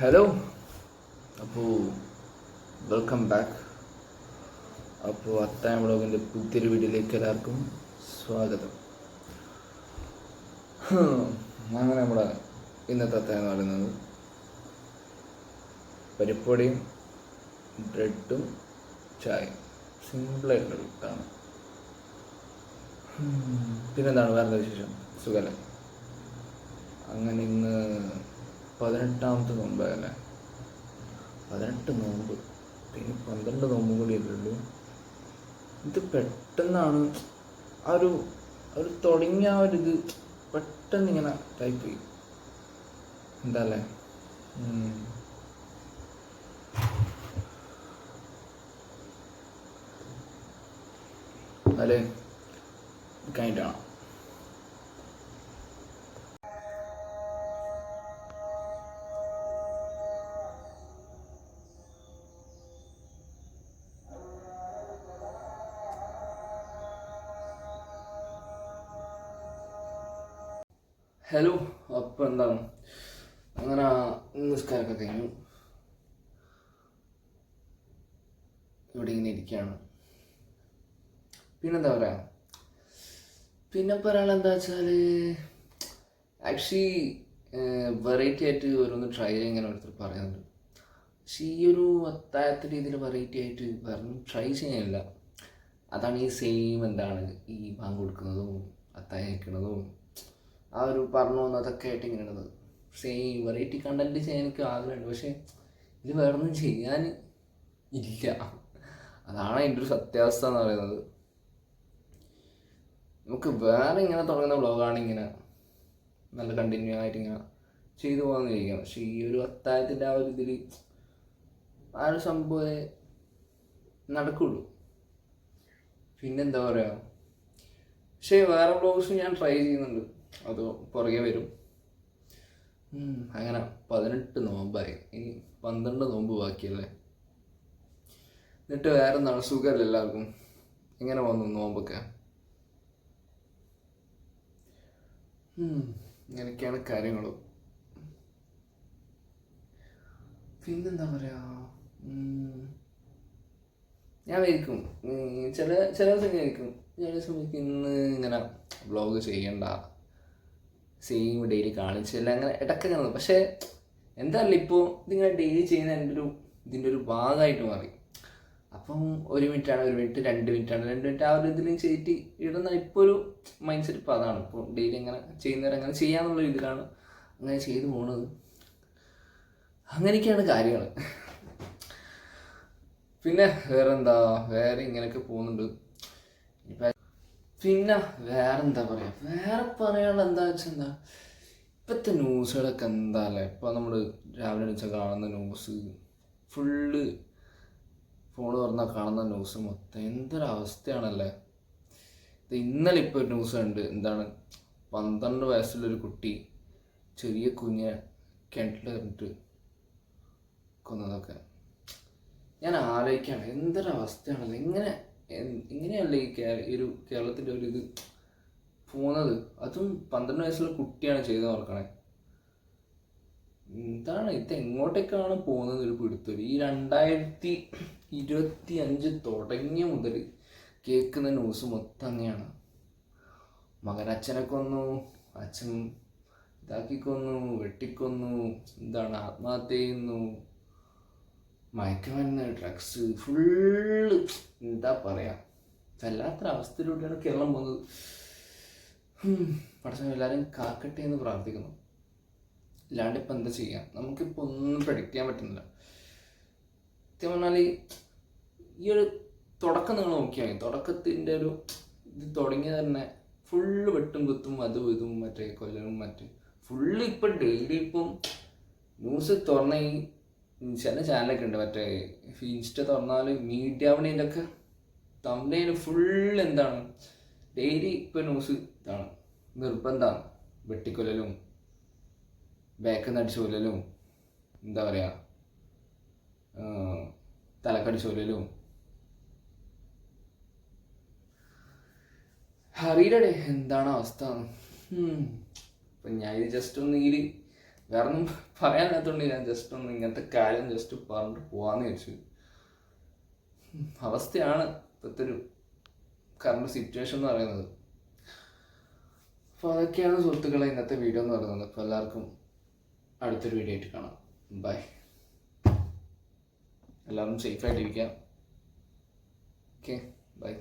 Hello അപ്പോൾ welcome back അപ്പോൾ അത്തായം വ്ളോഗിന്റെ പുതിയൊരു വീഡിയോയിലേക്ക് എല്ലാവർക്കും സ്വാഗതം. അങ്ങനെ നമ്മുടെ ഇന്നത്തെ അത്തായം എന്ന് പറയുന്നത് പരിപ്പൊടിയും ബ്രെഡും ചായ സിമ്പിളായിട്ടുള്ള ഇതാണ്. പിന്നെന്താണ് വേറെ വിശേഷം? സുഖല്ല? അങ്ങനെ ഇന്ന് പതിനെട്ടാമത്തെ നോമ്പായല്ലേ? പതിനെട്ട് നോമ്പ്. പിന്നെ പന്ത്രണ്ട് നോമ്പും കൂടി ഉള്ളൂ? ഇത് പെട്ടെന്നാണ് ആ ഒരു ഒരു തുടങ്ങിയ ആ ഒരു ഇത് പെട്ടെന്ന് ഇങ്ങനെ ടൈപ്പ് ചെയ്യും എന്താ അല്ലേ? അല്ലേ കഴിഞ്ഞിട്ടാണ്. ഹലോ അപ്പം എന്താണ് അങ്ങനെ നിസ്കാരമൊക്കെ കഴിഞ്ഞു. ഇവിടെ ഇങ്ങനെ ഇരിക്കുകയാണ്. പിന്നെന്താ പറയാ? പിന്നെ പറയാനെന്താ വെച്ചാൽ ആക്ച്വലി വെറൈറ്റി ആയിട്ട് ഓരോന്ന് ട്രൈ ചെയ്യാൻ ഇങ്ങനെ ഓരോരുത്തർ പറയുന്നുണ്ട്. പക്ഷെ ഈ ഒരു അത്താഴത്തെ രീതിയിൽ വെറൈറ്റി ആയിട്ട് വേറെ ട്രൈ ചെയ്യാനില്ല. അതാണ് ഈ സെയിം എന്താണ് ഈ ബാങ്ക് കൊടുക്കുന്നതും അത്താഴം ആ ഒരു പറഞ്ഞു വന്നതൊക്കെ ആയിട്ട് ഇങ്ങനെ ഉള്ളത് സെയിം വെറൈറ്റി കണ്ടന്റ് ചെയ്യാൻ എനിക്ക് ആഗ്രഹമുണ്ട്. പക്ഷേ ഇത് വേറൊന്നും ചെയ്യാൻ ഇല്ല. അതാണ് എന്റെ ഒരു സത്യാവസ്ഥ എന്ന് പറയുന്നത്. നമുക്ക് വേറെ ഇങ്ങനെ തുടങ്ങുന്ന വ്ളോഗാണ് ഇങ്ങനെ നല്ല കണ്ടിന്യൂ ആയിട്ട് ഇങ്ങനെ ചെയ്തു പോകാമെന്ന് ചോദിക്കാം പക്ഷേ ഈ ഒരു അത്താഴത്തിന്റെ ആ ഒരു ഇതിൽ ആ ഒരു സംഭവമേ നടക്കുള്ളൂ. പിന്നെന്താ പറയുക പക്ഷേ വേറെ ബ്ലോഗ്സ് ഞാൻ ട്രൈ ചെയ്യുന്നുണ്ട്. അത് പുറകെ വരും. അങ്ങനെ പതിനെട്ട് നോമ്പായി. ഇനി പന്ത്രണ്ട് നോമ്പ് ബാക്കിയല്ലേ? എന്നിട്ട് വേറെ എന്താണ്? സുഖമല്ല എല്ലാവർക്കും? എങ്ങനെ വന്നു നോമ്പൊക്കെ? ഇങ്ങനെയൊക്കെയാണ് കാര്യങ്ങൾ പിന്നെന്താ പറയാ? ഉം, ഞാൻ വിചാരിക്കും ചില ചില ദിവസം വിചാരിക്കും ചില ദിവസം ഇന്ന് ഇങ്ങനെ വ്ളോഗ് ചെയ്യണ്ട. സെയിം ഡെയിലി കാണിച്ചില്ല അങ്ങനെ ഇടയ്ക്ക് അങ്ങനെ. പക്ഷേ എന്തായാലും ഇപ്പോൾ ഇതിങ്ങനെ ഡെയിലി ചെയ്യുന്ന എന്റെ ഒരു ഇതിന്റെ ഒരു ഭാഗമായിട്ട് മാറി. അപ്പം ഒരു മിനിറ്റാണ് ഒരു മിനിറ്റ് രണ്ട് മിനിറ്റാണ് രണ്ട് മിനിറ്റ് ആ ഒരു ഇതിലും ചെയ്തിട്ട് ഇടുന്ന ഇപ്പോൾ ഒരു മൈൻഡ് സെറ്റ് ഇപ്പോൾ അതാണ്. ഇപ്പോൾ ഡെയിലി അങ്ങനെ ചെയ്യുന്നവർ അങ്ങനെ ചെയ്യാമെന്നുള്ള ഇതിലാണ് അങ്ങനെ ചെയ്തു പോണത്. അങ്ങനെയൊക്കെയാണ് കാര്യങ്ങൾ പിന്നെ വേറെന്താ? വേറെ ഇങ്ങനെയൊക്കെ പോകുന്നുണ്ട്. പിന്നെ വേറെന്താ പറയാ? വേറെ പറയാനുള്ള എന്താ വെച്ചാൽ എന്താ? ഇപ്പോഴത്തെ ന്യൂസുകളൊക്കെ എന്താ അല്ലേ ഇപ്പോൾ നമ്മൾ രാവിലെ വെച്ച കാണുന്ന ന്യൂസ് ഫുള്ള് ഫോൺ തുറന്നാൽ കാണുന്ന ന്യൂസ് മൊത്തം എന്തൊരവസ്ഥയാണല്ലേ? ഇന്നലെ ഇപ്പോൾ ഒരു ന്യൂസ് ഉണ്ട് എന്താണ്? പന്ത്രണ്ട് വയസ്സുള്ളൊരു കുട്ടി ചെറിയ കുഞ്ഞിനെ കിണറ്റിൽ കൊന്നതൊക്കെ. ഞാൻ ആലോചിക്കുകയാണ് എന്തൊരവസ്ഥയാണ് എങ്ങനെ ഇങ്ങനെയല്ല ഈ ഒരു കേരളത്തിന്റെ ഒരു ഇത് പോകുന്നത്? അതും പന്ത്രണ്ട് വയസ്സുള്ള കുട്ടിയാണ് ചെയ്ത് നോക്കണേ എന്താണ് ഇത്? എങ്ങോട്ടേക്കാണ് പോകുന്നത് ഒരു പിടുത്തം? ഈ രണ്ടായിരത്തി ഇരുപത്തി അഞ്ച് തുടങ്ങിയ മുതൽ കേൾക്കുന്ന ന്യൂസ് മൊത്തം അങ്ങനെയാണ്. മകൻ അച്ഛനെ കൊന്നു അച്ഛൻ ഇതാക്കിക്കൊന്നു വെട്ടിക്കൊന്നു എന്താണ് ആത്മഹത്യ ചെയ്യുന്നു മയക്കുമരുന്ന് ഡ്രഗ്സ് ഫുള്ള് എന്താ പറയാ. വല്ലാത്തൊരു അവസ്ഥയിലൂടെയാണ് കേരളം പോകുന്നത്. പഠിച്ച എല്ലാവരും കാക്കട്ടെ എന്ന് പ്രാർത്ഥിക്കുന്നു. ഇല്ലാണ്ട് ഇപ്പം എന്താ ചെയ്യാം? നമുക്കിപ്പോൾ ഒന്നും പ്രഡിക്റ്റ് ചെയ്യാൻ പറ്റുന്നില്ല. സത്യം പറഞ്ഞാൽ ഈ ഒരു തുടക്കം നിങ്ങൾ നോക്കിയാൽ മതി. തുടക്കത്തിന്റെ ഒരു ഇത് തുടങ്ങിയ തന്നെ ഫുള്ള് വെട്ടും കുത്തും അതും ഇതും മറ്റേ കൊല്ലവും മറ്റേ. ഫുള്ള് ഇപ്പം ഡെയിലി ഇപ്പം ന്യൂസ് തുറന്ന ചില ചാനലൊക്കെ ഉണ്ട്. മറ്റേ ഇൻസ്റ്റ തുറന്നാൽ മീഡിയ അവണിന്റെ ഒക്കെ ഫുൾ എന്താണ്? ഡെയിലി ഇപ്പം ന്യൂസ് ഇതാണ്. നിർബന്ധമാണ്. വെട്ടിക്കൊല്ലലും ബാക്ക് നടിച്ചു കൊല്ലലും എന്താ പറയുക തലക്കടിച്ചു കൊല്ലലും. അറിയില്ലടേ എന്താണ് അവസ്ഥ? ഉം. ഇപ്പം ഞാൻ ഇത് ജസ്റ്റ് ഒന്ന് വേറെ ഒന്നും പറയാനില്ലാത്തതുകൊണ്ട് ഞാൻ ജസ്റ്റ് ഒന്ന് ഇങ്ങനത്തെ കാര്യം ജസ്റ്റ് പറഞ്ഞിട്ട് പോവാന്ന് ചോദിച്ചു അവസ്ഥയാണ് ഇപ്പോഴത്തെ ഒരു കറണ്ട് സിറ്റുവേഷൻ എന്ന് പറയുന്നത്. അപ്പോൾ അതൊക്കെയാണ് സുഹൃത്തുക്കളെ ഇന്നത്തെ വീഡിയോ എന്ന് പറയുന്നത്. അപ്പോൾ എല്ലാവർക്കും അടുത്തൊരു വീഡിയോ ആയിട്ട് കാണാം. ബൈ എല്ലാവരും സേഫായിട്ടിരിക്കാം ഓക്കെ ബൈ